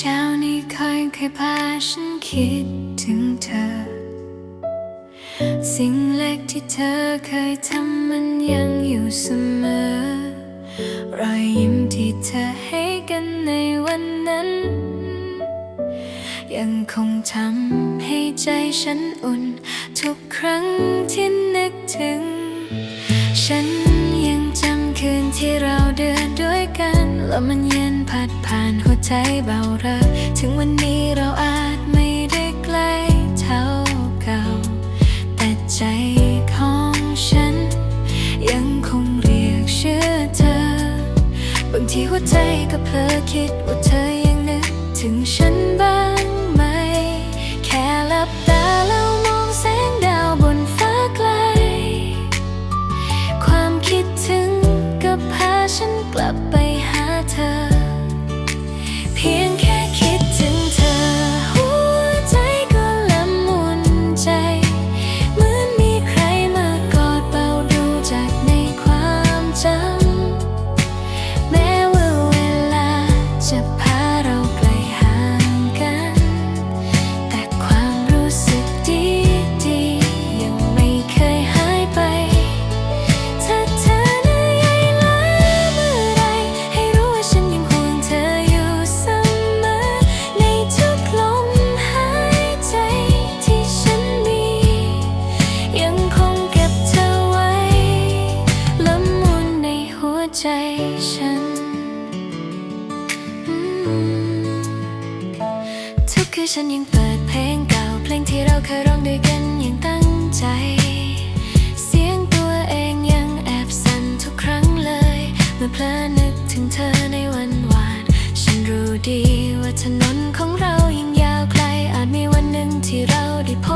เช้านี้คอยเคยพาฉันคิดถึงเธอ สิ่งเล็กที่เธอเคยทำมันยังอยู่เสมอ รอยยิ้มที่เธอให้กันในวันนั้น ยังคงทำให้ใจฉันอุ่น ทุกครั้งที่นึกถึง ฉันยังจำคืนที่เราเดินด้วยกันแล้วมันเย็นผัดผ่าน ใจเบาเราถึงวันนี้เราอาจไม่ได้ใกล้เท่าเก่า แต่ใจของฉัน ยังคงเรียกชื่อเธอ บางทีหัวใจก็เพ้อคิดว่าเธอยังนึกถึงฉันบ้าง ฉันยังเปิดเพลงเก่า เพลงที่เราเคยร้องด้วยกันอย่างตั้งใจ เสียงตัวเองยังแอบสั่นทุกครั้งเลย เมื่อเพลนึกถึงเธอในวันวาน ฉันรู้ดีว่าถนนของเรายังยาวไกล อาจมีวันหนึ่งที่เราได้พบ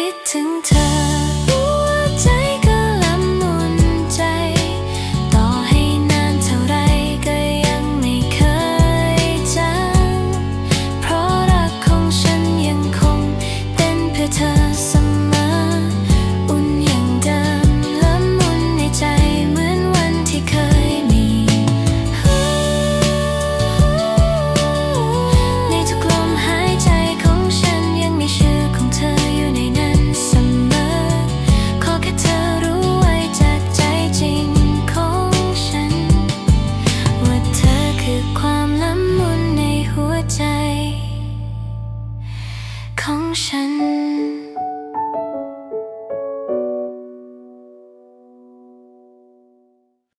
kitten time 放生